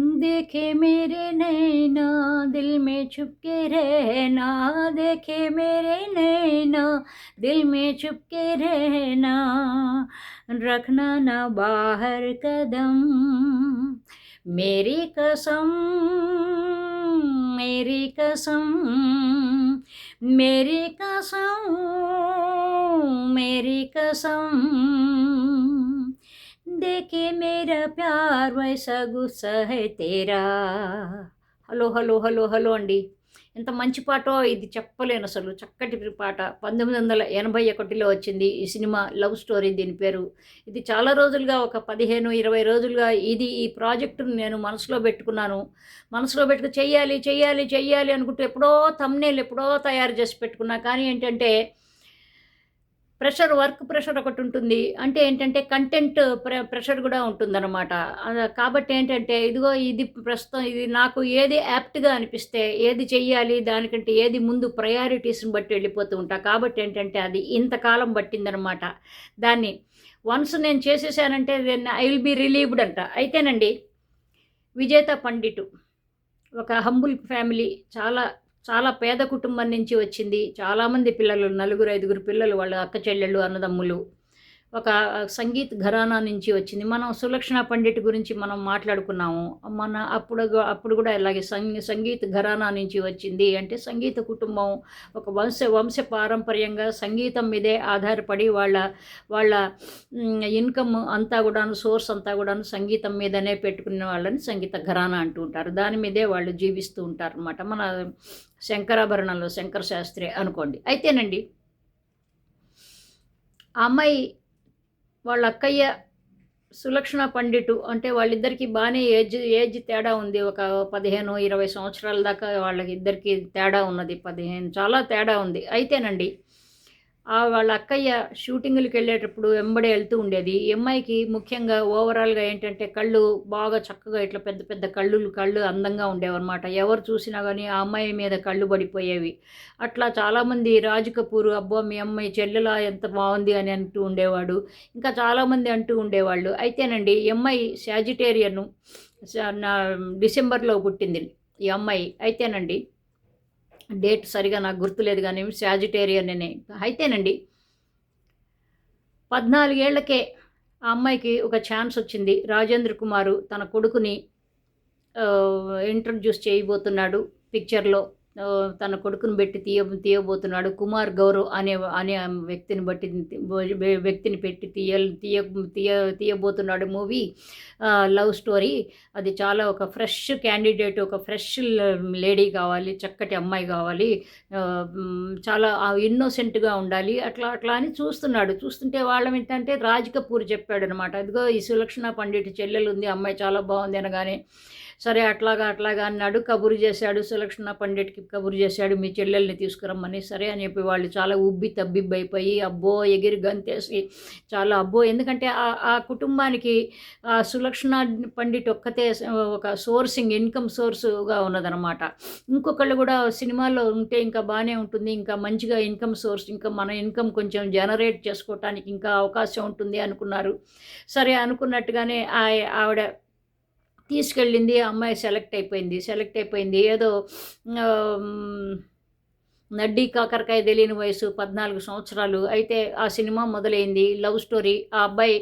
देखे मेरे नैना, दिल में छुप के रहना। देखे मेरे नैना, दिल में छुप के रहना। रखना ना बाहर कदम। मेरी कसम मेरी कसम मेरी कसम मेरी कसम। देखे मेरा प्यार वैसा गुस्सा है तेरा హలో హలో హలో హలో అండి ఎంత మంచి పాటో ఇది చెప్పలేను అసలు చక్కటి పాట పంతొమ్మిది వందల ఎనభై ఒకటిలో వచ్చింది ఈ సినిమా లవ్ స్టోరీ దీని పేరు ఇది చాలా రోజులుగా ఒక పదిహేను ఇరవై రోజులుగా ఇది ఈ ప్రాజెక్టును నేను మనసులో పెట్టుకున్నాను మనసులో పెట్టుకు చెయ్యాలి చెయ్యాలి చెయ్యాలి అనుకుంటూ ఎప్పుడో తమ్నేలు ఎప్పుడో తయారు చేసి పెట్టుకున్నా కానీ ఏంటంటే ప్రెషర్ వర్క్ ప్రెషర్ ఒకటి ఉంటుంది. అంటే ఏంటంటే కంటెంట్ ప్రె ప్రెషర్ కూడా ఉంటుందన్నమాట. కాబట్టి ఏంటంటే ఇదిగో ఇది ప్రస్తుతం ఇది నాకు ఏది యాప్ట్గా అనిపిస్తే ఏది చెయ్యాలి దానికంటే ఏది ముందు ప్రయారిటీస్ని బట్టి వెళ్ళిపోతూ ఉంటా. కాబట్టి ఏంటంటే అది ఇంతకాలం పట్టిందనమాట దాన్ని వన్స్ నేను చేసేసానంటే ఐ విల్ బి రిలీవ్డ్ అంట. అయితేనండి విజేత పండిటు ఒక హంబుల్ ఫ్యామిలీ చాలా చాలా పేద కుటుంబం నుంచి వచ్చింది. చాలామంది పిల్లలు నలుగురు ఐదుగురు పిల్లలు వాళ్ళ అక్క చెల్లెళ్ళు అన్నదమ్ములు. ఒక సంగీత్ ఘరానా నుంచి వచ్చింది. మనం సులక్షణ పండిట్ గురించి మనం మాట్లాడుకున్నాము. మన అప్పుడు అప్పుడు కూడా ఇలాగే సంగీ సంగీత్ ఘరానా నుంచి వచ్చింది అంటే సంగీత కుటుంబం ఒక వంశ వంశ పారంపర్యంగా సంగీతం మీదే ఆధారపడి వాళ్ళ వాళ్ళ ఇన్కమ్ అంతా కూడాను సోర్స్ అంతా కూడాను సంగీతం మీదనే పెట్టుకున్న వాళ్ళని సంగీత ఘరానా అంటూ ఉంటారు. దాని మీదే వాళ్ళు జీవిస్తూ ఉంటారు అనమాట మన శంకరాభరణంలో శంకర శాస్త్రి అనుకోండి. అయితేనండి అమ్మాయి వాళ్ళ అక్కయ్య సులక్షణ పండిటు అంటే వాళ్ళిద్దరికి బాగానే ఏజ్ ఏజ్ తేడా ఉంది. ఒక పదిహేను ఇరవై సంవత్సరాల దాకా వాళ్ళకి ఇద్దరికి తేడా ఉన్నది. పదిహేను చాలా తేడా ఉంది. అయితేనండి వాళ్ళ అక్కయ్య షూటింగ్లకు వెళ్ళేటప్పుడు వెంబడే వెళ్తూ ఉండేది. ఈ అమ్మాయికి ముఖ్యంగా ఓవరాల్గా ఏంటంటే కళ్ళు బాగా చక్కగా ఇట్లా పెద్ద పెద్ద కళ్ళు కళ్ళు అందంగా ఉండేవన్నమాట. ఎవరు చూసినా కానీ ఆ అమ్మాయి మీద కళ్ళు పడిపోయేవి. అట్లా చాలామంది రాజ్ కపూర్ అబ్బో మీ అమ్మాయి చెల్లెలా ఎంత బాగుంది అని అంటూ ఉండేవాడు. ఇంకా చాలామంది అంటూ ఉండేవాళ్ళు. అయితేనండి ఈ అమ్మాయి శాజిటేరియన్ నా డిసెంబర్లో పుట్టింది ఈ అమ్మాయి. అయితేనండి డేట్ సరిగా నాకు గుర్తులేదు కానీ శాజిటేరియన్ అనే అయితేనండి పద్నాలుగేళ్ళకే ఆ అమ్మాయికి ఒక ఛాన్స్ వచ్చింది. రాజేంద్ర కుమారు తన కొడుకుని ఇంట్రడ్యూస్ చేయబోతున్నాడు పిక్చర్లో తన కొడుకుని పెట్టి తీయ తీయబోతున్నాడు. కుమార్ గౌరవ్ అనే అనే వ్యక్తిని బట్టి వ్యక్తిని పెట్టి తీయ తీయ తీయ తీయబోతున్నాడు మూవీ. Love story. అది చాలా ఒక ఫ్రెష్ క్యాండిడేట్ ఒక ఫ్రెష్ లేడీ కావాలి చక్కటి అమ్మాయి కావాలి. చాలా ఇన్నోసెంట్గా ఉండాలి. అట్లా అట్లా అని చూస్తున్నాడు. చూస్తుంటే వాళ్ళం ఏంటంటే రాజ్ కపూర్ చెప్పాడు అనమాట ఇదిగో ఈ సులక్షణ పండిట్ చెల్లెలు ఉంది అమ్మాయి చాలా బాగుంది అనగానే సరే అట్లాగా అట్లాగా అన్నాడు కబురు చేశాడు. సులక్షణ పండిట్కి కబురు చేశాడు. మీ చెల్లెల్ని తీసుకురమ్మని సరే అని చెప్పి వాళ్ళు చాలా ఉబ్బి తబ్బిబ్బైపోయి అబ్బో ఎగిరి గంతేసి చాలా అబ్బో. ఎందుకంటే ఆ ఆ కుటుంబానికి ఆ సులక్షణ పండిట్ ఒక్కతే ఒక సోర్సింగ్ ఇన్కమ్ సోర్సుగా ఉన్నదనమాట ఇంకొకళ్ళు కూడా సినిమాలో ఉంటే ఇంకా బాగానే ఉంటుంది. ఇంకా మంచిగా ఇన్కమ్ సోర్స్ ఇంకా మన ఇన్కమ్ కొంచెం జనరేట్ చేసుకోవటానికి ఇంకా అవకాశం ఉంటుంది అనుకున్నారు. సరే అనుకున్నట్టుగానే ఆ- ఆవిడ తీసుకెళ్ళింది ఆ అమ్మాయి సెలెక్ట్ అయిపోయింది. సెలెక్ట్ అయిపోయింది. ఏదో నడ్డి కాకరకాయ తెలియని వయసు పద్నాలుగు సంవత్సరాలు. అయితే ఆ సినిమా మొదలైంది. Love story. ఆ అబ్బాయి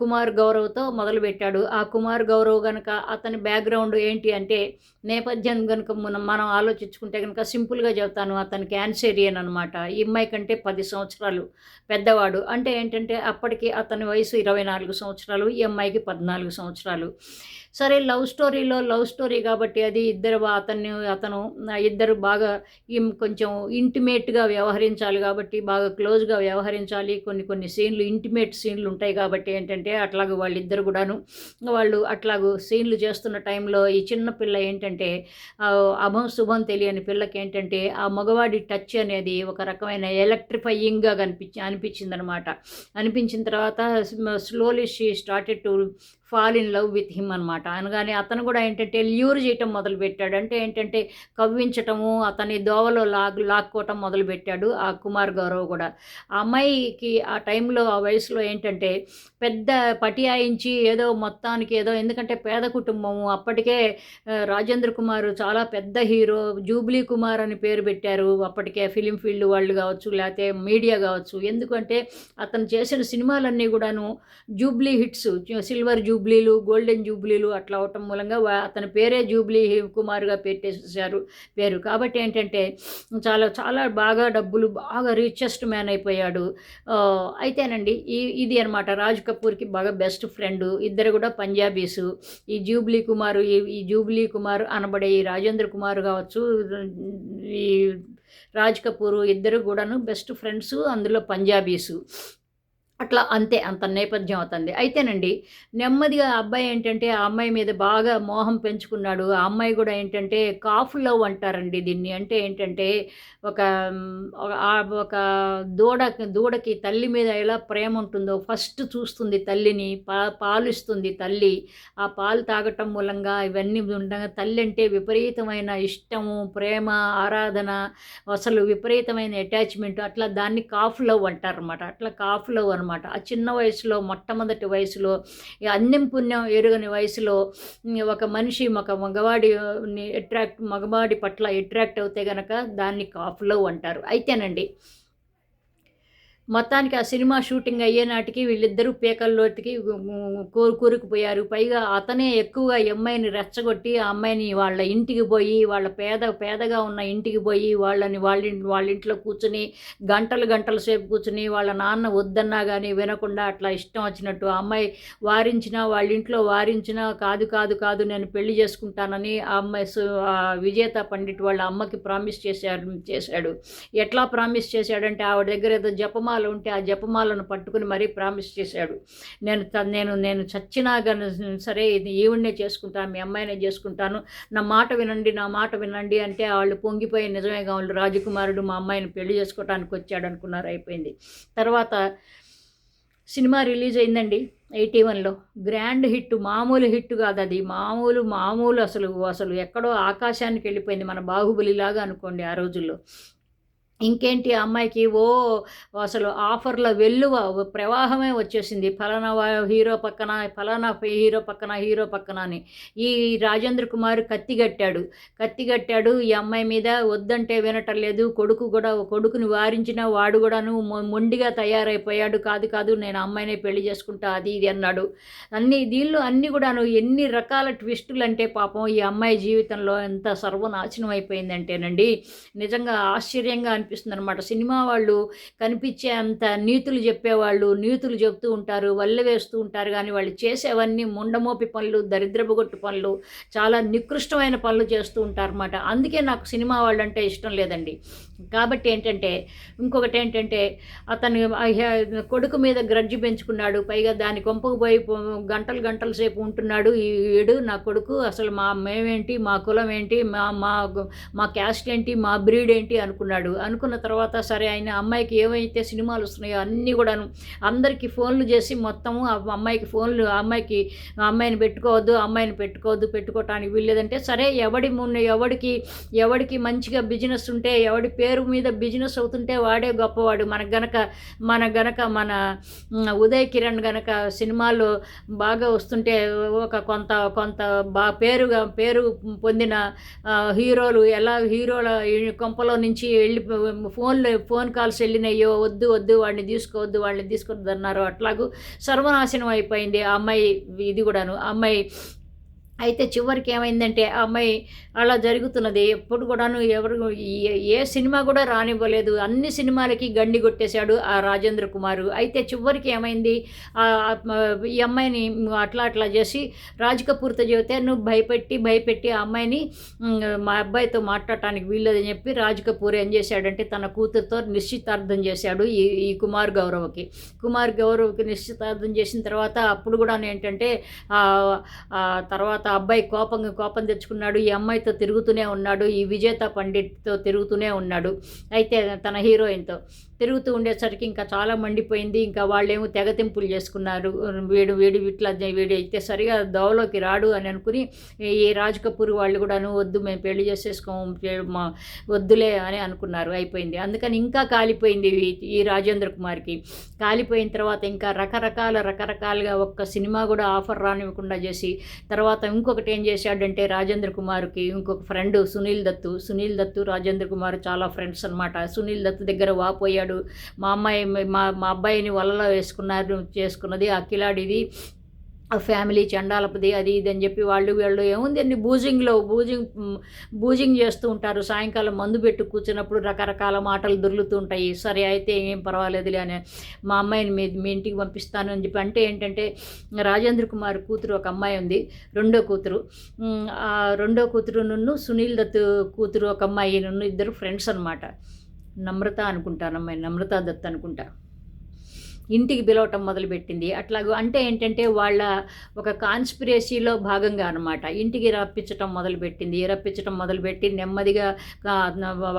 కుమార్ గౌరవ్తో మొదలుపెట్టాడు. ఆ కుమార్ గౌరవ్ కనుక అతని బ్యాక్గ్రౌండ్ ఏంటి అంటే నేపథ్యం కనుక మనం మనం ఆలోచించుకుంటే కనుక సింపుల్గా చెబుతాను అతను క్యాన్సేరియన్ అనమాట ఈ అమ్మాయి కంటే పది సంవత్సరాలు పెద్దవాడు. అంటే ఏంటంటే అప్పటికి అతని వయసు ఇరవై నాలుగు సంవత్సరాలు ఈ అమ్మాయికి పద్నాలుగు సంవత్సరాలు. సరే లవ్ స్టోరీలో లవ్ స్టోరీ కాబట్టి అది ఇద్దరు అతన్ని అతను ఇద్దరు బాగా కొంచెం ఇంటిమేట్గా వ్యవహరించాలి కాబట్టి బాగా క్లోజ్గా వ్యవహరించాలి. కొన్ని కొన్ని సీన్లు ఇంటిమేట్ సీన్లు ఉంటాయి కాబట్టి ఏంటంటే అట్లాగ వాళ్ళిద్దరు కూడాను వాళ్ళు అట్లాగూ సీన్లు చేస్తున్న టైంలో ఈ చిన్న పిల్ల ఏంటంటే అభం శుభం తెలియని పిల్లకి ఏంటంటే ఆ మగవాడి టచ్ అనేది ఒక రకమైన ఎలక్ట్రిఫయింగ్గా కనిపించి అనిపించింది అనమాట అనిపించిన తర్వాత slowly she started to fall in love with him అనమాట అనగానే అతను కూడా ఏంటంటే ల్యూర్ చేయటం మొదలుపెట్టాడు. అంటే ఏంటంటే కవ్వించటము అతని దోవలో లాగ్ లాక్కోవటం మొదలుపెట్టాడు ఆ కుమార్ గౌరవ్ కూడా. ఆ అమ్మాయికి ఆ టైంలో ఆ వయసులో ఏంటంటే పెద్ద పటియాయించి ఏదో మొత్తానికి ఏదో ఎందుకంటే పేద కుటుంబము. అప్పటికే రాజేంద్ర కుమార్ చాలా పెద్ద హీరో జూబ్లీ కుమార్ అని పేరు పెట్టారు. అప్పటికే ఫిలిం ఫీల్డ్ వాళ్ళు కావచ్చు లేకపోతే మీడియా కావచ్చు. ఎందుకంటే అతను చేసిన సినిమాలన్నీ కూడాను జూబ్లీ హిట్స్ సిల్వర్ జూబ్లీ జూబ్లీలు గోల్డెన్ జూబ్లీలు అట్లా అవటం మూలంగా అతని పేరే జూబ్లీ కుమార్గా పెట్టేసేసారు పేరు. కాబట్టి ఏంటంటే చాలా చాలా బాగా డబ్బులు బాగా రిచెస్ట్ మ్యాన్ అయిపోయాడు. అయితేనండి ఈ ఇది అనమాట రాజ్ కపూర్కి బాగా బెస్ట్ ఫ్రెండ్ ఇద్దరు కూడా పంజాబీసు. ఈ జూబ్లీ కుమార్ ఈ ఈ జూబ్లీ కుమార్ అనబడే ఈ రాజేంద్ర కుమార్ కావచ్చు ఈ రాజ్ కపూర్ ఇద్దరు కూడాను బెస్ట్ ఫ్రెండ్స్ అందులో పంజాబీసు. అట్లా అంతే అంత నేపథ్యం అవుతుంది. అయితేనండి నెమ్మదిగా అబ్బాయి ఏంటంటే ఆ అమ్మాయి మీద బాగా మోహం పెంచుకున్నాడు. ఆ అమ్మాయి కూడా ఏంటంటే కాఫ్ లవ్ అంటారండి దీన్ని. అంటే ఏంటంటే ఒక ఒక దూడ దూడకి తల్లి మీద ఎలా ప్రేమ ఉంటుందో ఫస్ట్ చూస్తుంది తల్లిని పా పాలిస్తుంది తల్లి. ఆ పాలు తాగటం మూలంగా ఇవన్నీ ఉండగా తల్లి అంటే విపరీతమైన ఇష్టము ప్రేమ ఆరాధన అసలు విపరీతమైన అటాచ్మెంట్. అట్లా దాన్ని కాఫ్ లవ్ అంటారన్నమాట. అట్లా కాఫ్ లవ్ అనమాట ఆ చిన్న వయసులో మొట్టమొదటి వయసులో ఈ అన్నం పుణ్యం ఎరుగని వయసులో ఒక మనిషి ఒక మగవాడి అట్రాక్ట్ మగవాడి పట్ల అట్రాక్ట్ అవుతే గనక దాన్ని కాఫ్ లవ్ అంటారు. అయితేనండి. మొత్తానికి ఆ సినిమా షూటింగ్ అయ్యే నాటికి వీళ్ళిద్దరూ పేకల్లోటికి కోరు కూరుకుపోయారు. పైగా అతనే ఎక్కువగా అమ్మాయిని రెచ్చగొట్టి ఆ అమ్మాయిని వాళ్ళ ఇంటికి పోయి వాళ్ళ పేద పేదగా ఉన్న ఇంటికి పోయి వాళ్ళని వాళ్ళ వాళ్ళ ఇంట్లో కూర్చుని గంటలు గంటల సేపు కూర్చుని వాళ్ళ నాన్న వద్దన్నా కానీ వినకుండా అట్లా ఇష్టం వచ్చినట్టు ఆ అమ్మాయి వారించినా వాళ్ళ ఇంట్లో వారించినా కాదు కాదు కాదు నేను పెళ్ళి చేసుకుంటానని ఆ అమ్మాయి విజేత పండిట్ వాళ్ళ అమ్మకి ప్రామిస్ చేశాడు చేశాడు. ఎట్లా ప్రామిస్ చేశాడంటే ఆవిడ దగ్గర ఏదో జపమాల ఉంటే ఆ జపమాలను పట్టుకుని మరీ ప్రామిస్ చేశాడు. నేను త- నేను నేను చచ్చినా కానీ సరే ఇది ఈవిడనే చేసుకుంటాను మీ అమ్మాయినే చేసుకుంటాను. నా మాట వినండి నా మాట వినండి అంటే వాళ్ళు పొంగిపోయి నిజమే వాళ్ళు రాజకుమారుడు మా అమ్మాయిని పెళ్ళి చేసుకోవడానికి వచ్చాడు అనుకున్నారు అయిపోయింది. తర్వాత సినిమా రిలీజ్ అయిందండి ఎయిటీ వన్లో. గ్రాండ్ హిట్ మామూలు హిట్ కాదు అది. మామూలు మామూలు అసలు అసలు ఎక్కడో ఆకాశానికి వెళ్ళిపోయింది మన బాహుబలిలాగా అనుకోండి ఆ రోజుల్లో. ఇంకేంటి అమ్మాయికి? ఓ అసలు ఆఫర్ల వెల్లువ ప్రవాహమే వచ్చేసింది. ఫలానా హీరో పక్కన ఫలానా హీరో పక్కన హీరో పక్కన అని. ఈ రాజేంద్ర కుమార్ కత్తి కట్టాడు. కత్తి కట్టాడు. ఈ అమ్మాయి మీద వద్దంటే వినటం లేదు కొడుకు కూడా కొడుకుని వారించిన వాడు కూడాను మొ- మొండిగా తయారైపోయాడు. కాదు కాదు నేను అమ్మాయినే పెళ్ళి చేసుకుంటా అది ఇది అన్నాడు. అన్ని దీనిలో అన్ని కూడాను ఎన్ని రకాల ట్విస్టులు అంటే పాపం ఈ అమ్మాయి జీవితంలో ఎంత సర్వనాశనం అయిపోయిందంటేనండి నిజంగా ఆశ్చర్యంగా అనిపిస్తుంది అనమాట సినిమా వాళ్ళు కనిపించే అంత నీతులు చెప్పేవాళ్ళు నీతులు చెప్తూ ఉంటారు వల్ల వేస్తూ ఉంటారు. కానీ వాళ్ళు చేసేవన్నీ ముండమోపి పనులు దరిద్రపుగొట్టు పనులు చాలా నికృష్టమైన పనులు చేస్తూ ఉంటారు అనమాట అందుకే నాకు సినిమా వాళ్ళు అంటే ఇష్టం లేదండి. కాబట్టి ఏంటంటే ఇంకొకటి ఏంటంటే అతను కొడుకు మీద గ్రడ్జి పెంచుకున్నాడు పైగా దాని కొంపకు పోయి గంటలు గంటల సేపు ఉంటున్నాడు ఈ వీడు నా కొడుకు అసలు మా మేమేంటి మా కులం ఏంటి మా మా మా క్యాస్ట్ ఏంటి మా బ్రీడ్ ఏంటి అనుకున్నాడు. అనుకున్న తర్వాత సరే ఆయన అమ్మాయికి ఏమైతే సినిమాలు వస్తున్నాయో అన్నీ కూడాను అందరికీ ఫోన్లు చేసి మొత్తము అమ్మాయికి ఫోన్లు అమ్మాయికి అమ్మాయిని పెట్టుకోవద్దు అమ్మాయిని పెట్టుకోవద్దు పెట్టుకోవటానికి వీల్లేదంటే సరే ఎవడి మున్న ఎవడికి ఎవడికి మంచిగా బిజినెస్ ఉంటే ఎవడి పేరు పేరు మీద బిజినెస్ అవుతుంటే వాడే గొప్పవాడు. మనకు గనక మన గనక మన ఉదయ్ కిరణ్ గనక సినిమాలు బాగా వస్తుంటే ఒక కొంత కొంత బా పేరుగా పేరు పొందిన హీరోలు ఎలా హీరోల కొంపలో నుంచి వెళ్ళి ఫోన్లో ఫోన్ కాల్స్ వెళ్ళినాయో వద్దు వద్దు వాడిని తీసుకోవద్దు వాళ్ళని తీసుకొద్దు అన్నారు. అట్లాగూ సర్వనాశనం అయిపోయింది ఆ అమ్మాయి ఇది కూడాను. ఆ అమ్మాయి అయితే చివరికి ఏమైందంటే ఆ అమ్మాయి అలా జరుగుతున్నది. ఎప్పుడు కూడాను ఎవరు ఏ- సినిమా కూడా రానివ్వలేదు. అన్ని సినిమాలకి గండి కొట్టేశాడు ఆ రాజేంద్ర కుమారు. అయితే చివరికి ఏమైంది? ఈ అమ్మాయిని అట్లా అట్లా చేసి రాజ్ కపూర్తో చెబితే నువ్వు భయపెట్టి భయపెట్టి ఆ అమ్మాయిని మా అబ్బాయితో మాట్లాడటానికి వీల్లేదని చెప్పి రాజ్ కపూర్ ఏం చేశాడంటే తన కూతురుతో నిశ్చితార్థం చేశాడు ఈ ఈ కుమార్ గౌరవకి. కుమార్ గౌరవకి నిశ్చితార్థం చేసిన తర్వాత అప్పుడు కూడా ఏంటంటే తర్వాత అబ్బాయి కోపంగా కోపం తెచ్చుకున్నాడు ఈ అమ్మాయితో తిరుగుతూనే ఉన్నాడు ఈ విజేత పండిట్తో తిరుగుతూనే ఉన్నాడు. అయితే తన హీరోయిన్తో తిరుగుతూ ఉండేసరికి ఇంకా చాలా మండిపోయింది. ఇంకా వాళ్ళేమో తెగతింపులు చేసుకున్నారు. వీడు వీడు ఇట్లా వీడు అయితే సరిగా దోవలోకి రాడు అని అనుకుని ఈ రాజ్ కపూర్ వాళ్ళు కూడాను వద్దు మేము పెళ్ళి చేసేసుకోము మా వద్దులే అని అనుకున్నారు. అయిపోయింది. అందుకని ఇంకా కాలిపోయింది ఈ- ఈ రాజేంద్ర కుమార్కి. కాలిపోయిన తర్వాత ఇంకా రకరకాల రకరకాలుగా ఒక్క సినిమా కూడా ఆఫర్ రానివ్వకుండా చేసి తర్వాత ఇంకొకటి ఏం చేశాడంటే రాజేంద్ర కుమార్కి ఇంకొక ఫ్రెండ్ సునీల్ దత్తు. సునీల్ దత్తు రాజేంద్ర కుమార్ చాలా ఫ్రెండ్స్ అనమాట సునీల్ దత్తు దగ్గర వాపోయాడు మా అమ్మాయి మా మా అబ్బాయిని వలలో వేసుకున్నారు చేసుకున్నది ఆ కిలాడిది. ఫ్యామిలీ చండాలపది అది ఇది అని చెప్పి వాళ్ళు వీళ్ళు ఏముంది అన్ని బూజింగ్లో బూజింగ్ బూజింగ్ చేస్తూ ఉంటారు. సాయంకాలం మందు పెట్టి కూర్చున్నప్పుడు రకరకాల మాటలు దొర్లుతూ ఉంటాయి. సరే అయితే ఏం పర్వాలేదులే అని మా అమ్మాయిని మీ మీ ఇంటికి పంపిస్తాను అని చెప్పి అంటే ఏంటంటే రాజేంద్ర కుమార్ కూతురు ఒక అమ్మాయి ఉంది రెండో కూతురు. ఆ రెండో కూతురు నన్ను సునీల్ దత్ కూతురు ఒక అమ్మాయి నన్ను ఇద్దరు ఫ్రెండ్స్ అనమాట నమ్రత అనుకుంటాను అమ్మాయి నమ్రత దత్ అనుకుంటా. ఇంటికి పిలవటం మొదలుపెట్టింది. అట్లాగూ అంటే ఏంటంటే వాళ్ళ ఒక కాన్స్పిరసీలో భాగంగా అనమాట ఇంటికి రప్పించటం మొదలుపెట్టింది. రప్పించటం మొదలుపెట్టి నెమ్మదిగా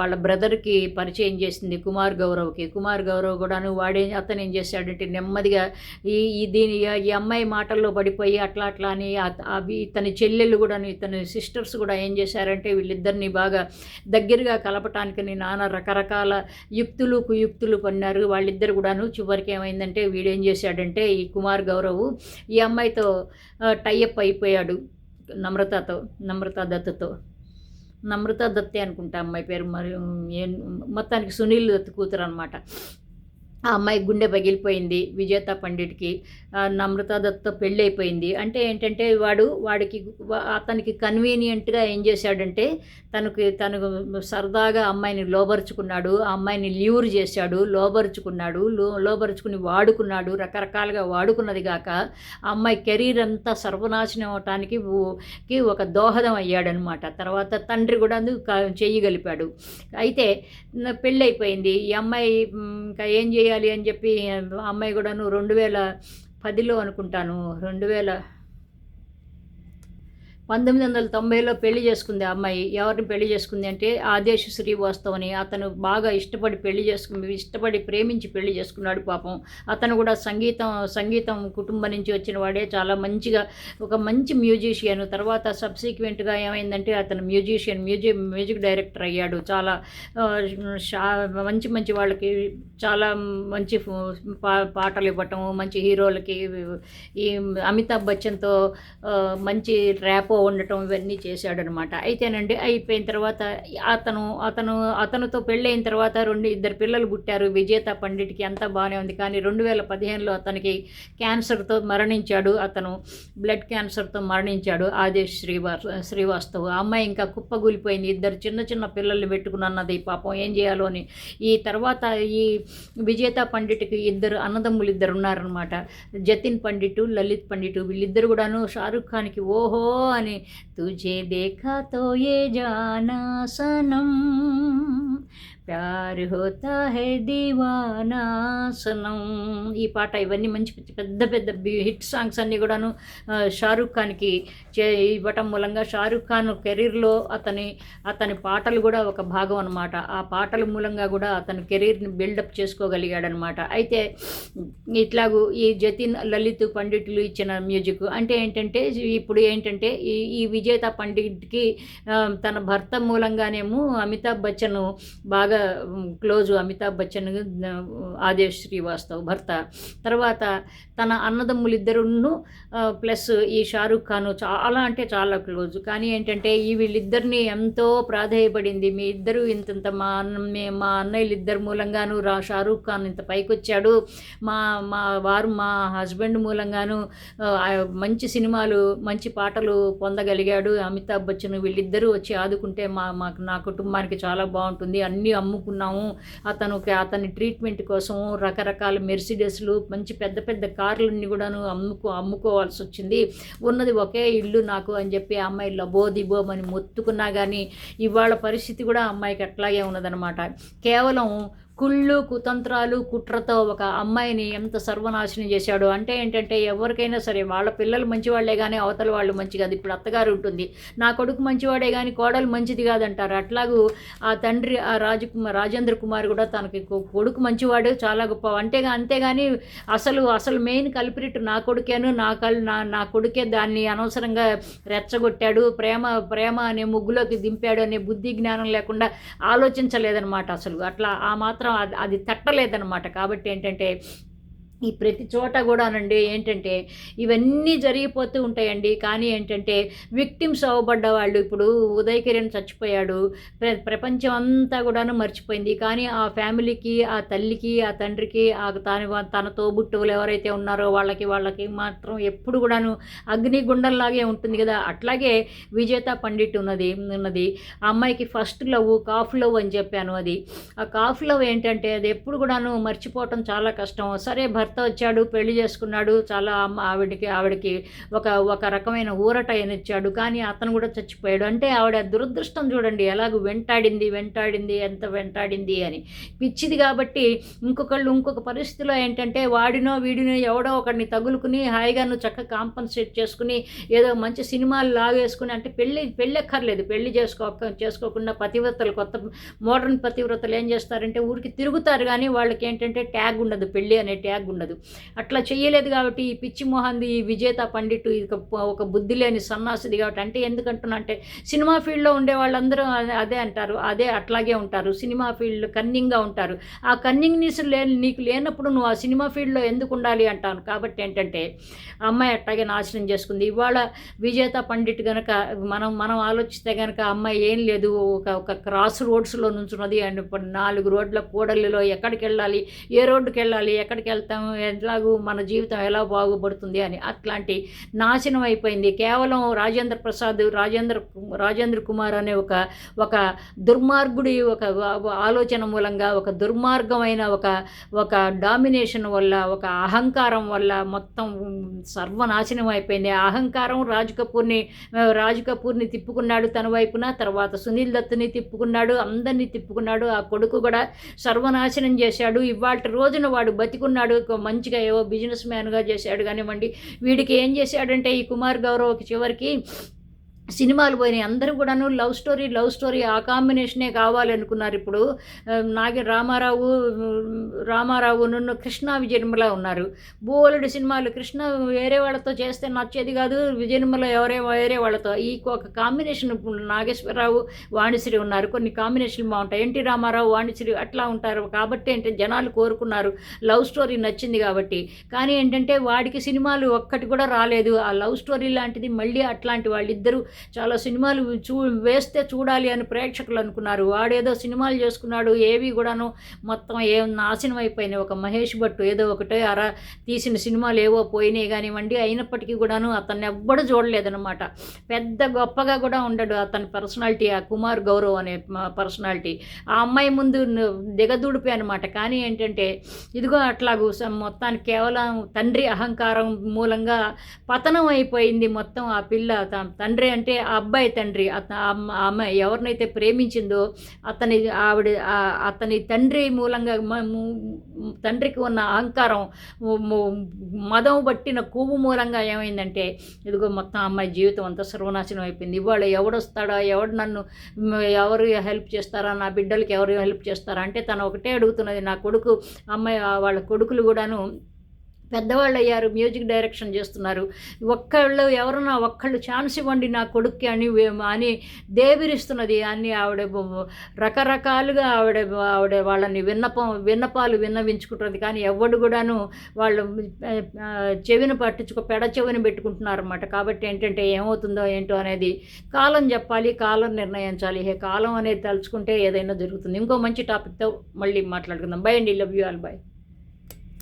వాళ్ళ బ్రదర్కి పరిచయం చేసింది కుమార్ గౌరవ్కి. కుమార్ గౌరవ్ కూడాను వాడే అతను ఏం చేశాడంటే నెమ్మదిగా ఈ ఈ దీని ఈ అమ్మాయి మాటల్లో పడిపోయి అట్లా అట్లా అని అవి ఇతని చెల్లెళ్ళు కూడాను ఇతని సిస్టర్స్ కూడా ఏం చేశారంటే వీళ్ళిద్దరిని బాగా దగ్గరగా కలపటానికి నానా రకరకాల యుక్తులు కుయుక్తులు పన్నారు. వాళ్ళిద్దరు కూడాను చివరికి ఏమైందంటే వీడేం చేశాడంటే ఈ కుమార్ గౌరవ్ ఈ అమ్మాయితో టైఅప్ అయిపోయాడు నమ్రతతో నమ్రత దత్తతో. నమ్రత దత్తే అనుకుంటా అమ్మాయి పేరు మరి ఏం మొత్తానికి సునీల్ దత్ కూతురు అనమాట ఆ అమ్మాయి గుండె పగిలిపోయింది విజేత పండిట్కి. ఆ, నమ్రత దత్తో పెళ్ళి అయిపోయింది అంటే ఏంటంటే వాడు వాడికి వా- అతనికి కన్వీనియంట్గా ఏం చేశాడంటే తనకి తను సరదాగా అమ్మాయిని లోబరుచుకున్నాడు ఆ అమ్మాయిని ల్యూర్ చేశాడు లోబరుచుకున్నాడు లో లోబరుచుకుని వాడుకున్నాడు రకరకాలుగా వాడుకున్నది కాక ఆ అమ్మాయి కెరీర్ అంతా సర్వనాశనం అవటానికి ఒక దోహదం అయ్యాడనమాట. తర్వాత తండ్రి కూడా అందుకు చేయగలిపాడు. చెయ్యగలిపాడు అయితే పెళ్ళి పెళ్ళైపోయింది. ఈ అమ్మాయి ఇంకా ఏం చేయాలి? అని చెప్పి అమ్మాయి కూడాను రెండు వేల పదిలో అనుకుంటాను. రెండు వేల పంతొమ్మిది వందల తొంభైలో పెళ్ళి చేసుకుంది ఆ అమ్మాయి. ఎవరిని పెళ్ళి చేసుకుంది అంటే ఆదేశ్ శ్రీవాస్తవని అతను బాగా ఇష్టపడి పెళ్ళి చేసుకుని ఇష్టపడి ప్రేమించి పెళ్ళి చేసుకున్నాడు పాపం. అతను కూడా సంగీతం సంగీతం కుటుంబం నుంచి వచ్చిన వాడే. చాలా మంచిగా ఒక మంచి మ్యూజిషియన్. తర్వాత సబ్సిక్వెంట్గా ఏమైందంటే అతను మ్యూజిషియన్ మ్యూజిక్ మ్యూజిక్ డైరెక్టర్ అయ్యాడు. చాలా షా- మంచి మంచి వాళ్ళకి చాలా మంచి పా- పాటలు ఇవ్వటం మంచి హీరోలకి ఈ అమితాబ్ బచ్చన్తో మంచి ర్యాపో ఉండటం ఇవన్నీ చేశాడనమాట. అయితేనండి అయిపోయిన తర్వాత అతను అతను అతనితో పెళ్ళైన తర్వాత రెండు ఇద్దరు పిల్లలు పుట్టారు. విజేత పండిట్కి అంతా బాగానే ఉంది. కానీ రెండు వేల పదిహేనులో అతనికి క్యాన్సర్తో మరణించాడు. అతను బ్లడ్ క్యాన్సర్తో మరణించాడు. ఆదేశ్ శ్రీవాస్ శ్రీవాస్తవ్. ఆ అమ్మాయి ఇంకా కుప్పగూలిపోయింది ఇద్దరు చిన్న చిన్న పిల్లల్ని పెట్టుకున్నది. పాపం ఏం చేయాలో అని. ఈ తర్వాత ఈ విజేత పండిట్కి ఇద్దరు అన్నదమ్ములు ఇద్దరు ఉన్నారనమాట. జతిన్ పండిట్ లలిత్ పండిట్ వీళ్ళిద్దరు కూడాను షారుఖ్ ఖాన్కి ఓహో అని मैंने तुझे देखा तो ये जाना सनम। ప్యార్ హోతా హే దీవానాసనం. ఈ పాట ఇవన్నీ మంచి పెద్ద- పెద్ద హిట్ సాంగ్స్ అన్నీ కూడాను షారుఖ్ ఖాన్కి చే ఇవ్వటం మూలంగా షారుఖ్ ఖాన్ కెరీర్లో అతని అతని పాటలు కూడా ఒక భాగం అనమాట ఆ పాటల మూలంగా కూడా అతను కెరీర్ని బిల్డప్ చేసుకోగలిగాడనమాట అయితే ఇట్లాగూ ఈ జతిన్ లలిత్ పండితులు ఇచ్చిన మ్యూజిక్ అంటే ఏంటంటే ఇప్పుడు ఏంటంటే ఈ ఈ విజేత పండిట్కి తన భర్త మూలంగానేమో అమితాబ్ బచ్చన్ బాగా క్లోజ్ అమితాబ్ బచ్చన్ ఆ, ఆదేశ్ శ్రీవాస్తవ్ భర్త. తర్వాత తన అన్నదమ్ములిద్దరును ప్లస్ ఈ షారుఖ్ ఖాన్ చాలా అంటే చాలా క్లోజ్. కానీ ఏంటంటే ఈ వీళ్ళిద్దరిని ఎంతో ప్రాధేయపడింది. మీ ఇద్దరు ఇంతంత మా అన్న మే- మా అన్నయ్యలు ఇద్దరు మూలంగాను రా షారుఖ్ ఖాన్ ఇంత పైకి వచ్చాడు మా మా వారు మా హస్బెండ్ మూలంగాను మంచి సినిమాలు మంచి పాటలు పొందగలిగాడు. అమితాబ్ బచ్చన్ వీళ్ళిద్దరూ వచ్చి ఆదుకుంటే మా మాకు నా కుటుంబానికి చాలా బాగుంటుంది. అన్నీ అమ్ముకున్నాము. అతను అతని ట్రీట్మెంట్ కోసం రకరకాల మెర్సిడెస్లు మంచి పెద్ద పెద్ద కార్లన్నీ కూడాను అమ్ముకో అమ్ముకోవాల్సి వచ్చింది ఉన్నది ఒకే ఇల్లు నాకు అని చెప్పి అమ్మాయి లబో దిబోమని మొత్తుకున్నా కానీ ఇవాళ పరిస్థితి కూడా అమ్మాయికి అట్లాగే ఉన్నదనమాట. కేవలం కుళ్ళు కుతంత్రాలు కుట్రతో ఒక అమ్మాయిని ఎంత సర్వనాశనం చేశాడు? అంటే ఏంటంటే ఎవరికైనా సరే వాళ్ళ పిల్లలు మంచివాళ్ళే కానీ అవతల వాళ్ళు మంచి కాదు. ఇప్పుడు అత్తగారు ఉంటుంది. నా కొడుకు మంచివాడే కానీ కోడలు మంచిది కాదంటారు. అట్లాగూ ఆ తండ్రి ఆ రాజు రాజేంద్ర కుమార్ కూడా తనకి కొడుకు మంచివాడు చాలా గొప్ప అంతేగా అంతేగాని అసలు అసలు మెయిన్ కల్పిరిట్ నా కొడుకేను నా కల్ నా నా కొడుకే దాన్ని అనవసరంగా రెచ్చగొట్టాడు. ప్రేమ ప్రేమ అనే ముగ్గులోకి దింపాడు అనే బుద్ధి జ్ఞానం లేకుండా ఆలోచించలేదన్నమాట అసలు. అట్లా ఆ మాత్రం అది అది తట్టలేదన్నమాట. కాబట్టి ఏంటంటే ఈ ప్రతి చోట కూడానండి ఏంటంటే ఇవన్నీ జరిగిపోతూ ఉంటాయండి. కానీ ఏంటంటే విక్టిమ్స్ అవ్వబడ్డ వాళ్ళు ఇప్పుడు ఉదయ్ కిరణ్ చచ్చిపోయాడు. ప్ర ప్రపంచం అంతా కూడాను మర్చిపోయింది. కానీ ఆ ఫ్యామిలీకి ఆ తల్లికి ఆ తండ్రికి ఆ తన తన తోబుట్టువులు ఎవరైతే ఉన్నారో వాళ్ళకి వాళ్ళకి మాత్రం ఎప్పుడు కూడాను అగ్నిగుండంలాగే ఉంటుంది కదా. అట్లాగే విజేత పండిట్ ఉన్నది ఉన్నది. ఆ అమ్మాయికి ఫస్ట్ లవ్ కాఫ్ లవ్ అని చెప్పాను అది. ఆ కాఫ్ లవ్ ఏంటంటే అది ఎప్పుడు కూడాను మర్చిపోవటం చాలా కష్టం. సరే భర్త వచ్చాడు పెళ్ళి చేసుకున్నాడు చాలా అమ్మ ఆవిడకి ఆవిడకి ఒక ఒక రకమైన ఊరట ఇచ్చాడు కానీ అతను కూడా చచ్చిపోయాడు. అంటే ఆవిడ దురదృష్టం చూడండి ఎలాగ వెంటాడింది వెంటాడింది ఎంత వెంటాడింది అని. పిచ్చిది కాబట్టి ఇంకొకళ్ళు ఇంకొక పరిస్థితిలో ఏంటంటే వాడినో వీడినో ఎవడో ఒకడిని తగులుకుని హాయిగా నువ్వు చక్కగా కాంపన్సేట్ చేసుకుని ఏదో మంచి సినిమాలు లాగేసుకుని అంటే పెళ్ళి పెళ్ళెక్కర్లేదు. పెళ్ళి చేసుకో చేసుకోకుండా పతివ్రతలు కొత్త మోడర్న్ పతివ్రతలు ఏం చేస్తారంటే ఊరికి తిరుగుతారు కానీ వాళ్ళకి ఏంటంటే ట్యాగ్ ఉండదు పెళ్ళి అనే ట్యాగ్ ఉండదు. అట్లా చేయలేదు కాబట్టి ఈ పిచ్చి మొహంది ఈ విజేత పండిట్ ఇది ఒక- బుద్ధి లేని సన్నాసిది కాబట్టి అంటే ఎందుకంటున్నా అంటే సినిమా ఫీల్డ్లో ఉండే వాళ్ళందరూ అదే- అంటారు అదే అట్లాగే ఉంటారు సినిమా ఫీల్డ్ కన్నింగ్గా ఉంటారు. ఆ కన్నింగ్నెస్ లే నీకు లేనప్పుడు నువ్వు ఆ సినిమా ఫీల్డ్లో ఎందుకు ఉండాలి అంటాను. కాబట్టి ఏంటంటే అమ్మాయి అట్లాగే నాశనం చేసుకుంది. ఇవాళ విజేత పండిట్ గనక మనం మనం ఆలోచిస్తే గనక అమ్మాయి ఏం లేదు. ఒక ఒక క్రాస్ రోడ్స్లో నుంచున్నది. అండ్ ఇప్పుడు నాలుగు రోడ్ల కూడలిలో ఎక్కడికి వెళ్ళాలి ఏ రోడ్డుకి వెళ్ళాలి ఎక్కడికి వెళ్తాం ఎట్లాగూ మన జీవితం ఎలా బాగుపడుతుంది అని. అట్లాంటి నాశనం అయిపోయింది. కేవలం రాజేంద్ర ప్రసాద్ రాజేంద్ర రాజేంద్ర కుమార్ అనే ఒక ఒక దుర్మార్గుడి ఒక ఆలోచన మూలంగా ఒక దుర్మార్గమైన ఒక ఒక డామినేషన్ వల్ల ఒక అహంకారం వల్ల మొత్తం సర్వనాశనం అయిపోయింది. ఆ అహంకారం రాజ్ కపూర్ని రాజ్ కపూర్ని తిప్పుకున్నాడు తన వైపున తర్వాత సునీల్ దత్తుని తిప్పుకున్నాడు అందరినీ తిప్పుకున్నాడు. ఆ కొడుకు కూడా సర్వనాశనం చేశాడు. ఇవాళ రోజున వాడు బతికున్నాడు. మంచిగా ఏవో బిజినెస్ మ్యాన్గా చేశాడు కానివ్వండి వీడికి ఏం చేశాడంటే ఈ కుమార్ గౌరవ్కి చివరికి సినిమాలు పోయినాయి. అందరూ కూడాను లవ్ స్టోరీ లవ్ స్టోరీ ఆ కాంబినేషనే కావాలనుకున్నారు ఇప్పుడు. ఆ, రామారావు రామారావు నన్ను కృష్ణ విజయనిర్మల ఉన్నారు. బోలెడు సినిమాలు. కృష్ణ వేరే వాళ్ళతో చేస్తే నచ్చేది కాదు. విజయనిర్మల ఎవరే వేరే వాళ్ళతో. ఈ ఒక కాంబినేషన్ ఇప్పుడు నాగేశ్వరరావు వాణిశ్రీ ఉన్నారు. కొన్ని కాంబినేషన్లు బాగుంటాయి. ఎన్టీ రామారావు వాణిశ్రీ అట్లా ఉంటారు. కాబట్టి ఏంటంటే జనాలు కోరుకున్నారు లవ్ స్టోరీ నచ్చింది కాబట్టి. కానీ ఏంటంటే వాడికి సినిమాలు ఒక్కటి కూడా రాలేదు. ఆ లవ్ స్టోరీ లాంటిది మళ్ళీ అట్లాంటి వాళ్ళిద్దరూ చాలా సినిమాలు చూ వేస్తే చూడాలి అని ప్రేక్షకులు అనుకున్నారు. వాడేదో సినిమాలు చేసుకున్నాడు ఏవి కూడాను మొత్తం ఏం నాశనం అయిపోయినాయి. ఒక మహేష్ భట్టు ఏదో ఒకటే అరా తీసిన సినిమాలు ఏవో పోయినాయి కానివ్వండి అయినప్పటికీ కూడాను అతన్ని ఎవ్వడూ చూడలేదనమాట పెద్ద గొప్పగా కూడా ఉండడు అతని పర్సనాలిటీ ఆ కుమార్ గౌరవ్ అనే పర్సనాలిటీ. ఆ అమ్మాయి ముందు దిగదూడిపోయి అనమాట కానీ ఏంటంటే ఇదిగో అట్లాగూ మొత్తానికి కేవలం తండ్రి అహంకారం మూలంగా పతనం అయిపోయింది మొత్తం ఆ పిల్ల. తండ్రి అంటే ఆ అబ్బాయి తండ్రి అతను అమ్మ- అమ్మాయి ఎవరినైతే ప్రేమించిందో అతని ఆవిడ అతని తండ్రి మూలంగా తండ్రికి ఉన్న అహంకారం మదం పట్టిన కొవ్వు మూలంగా ఏమైందంటే ఇదిగో మొత్తం అమ్మాయి జీవితం అంతా సర్వనాశనం అయిపోయింది. ఇవాళ ఎవడొస్తాడా? ఎవడు నన్ను ఎవరు హెల్ప్ చేస్తారా? నా బిడ్డలకి ఎవరు హెల్ప్ చేస్తారా? అంటే తను ఒకటే అడుగుతున్నది నా కొడుకు అమ్మాయి వాళ్ళ కొడుకులు కూడాను పెద్దవాళ్ళు అయ్యారు మ్యూజిక్ డైరెక్షన్ చేస్తున్నారు. ఒక్కళ్ళు ఎవరన్నా ఒక్కళ్ళు ఛాన్స్ ఇవ్వండి నా కొడుక్కి అని అని దేవిరిస్తున్నది అని ఆవిడ రకరకాలుగా ఆవిడ ఆవిడ వాళ్ళని విన్నపం విన్నపాలు విన్నవించుకుంటుంది. కానీ ఎవడు కూడాను వాళ్ళు చెవిని పట్టించుకో పెడ చెవిని పెట్టుకుంటున్నారు అనమాట కాబట్టి ఏంటంటే ఏమవుతుందో ఏంటో అనేది కాలం చెప్పాలి కాలం నిర్ణయించాలి. హే కాలం అనేది తలుచుకుంటే ఏదైనా జరుగుతుంది. ఇంకో మంచి టాపిక్తో మళ్ళీ మాట్లాడుకుందాం. బై అండి. Love you all. బై.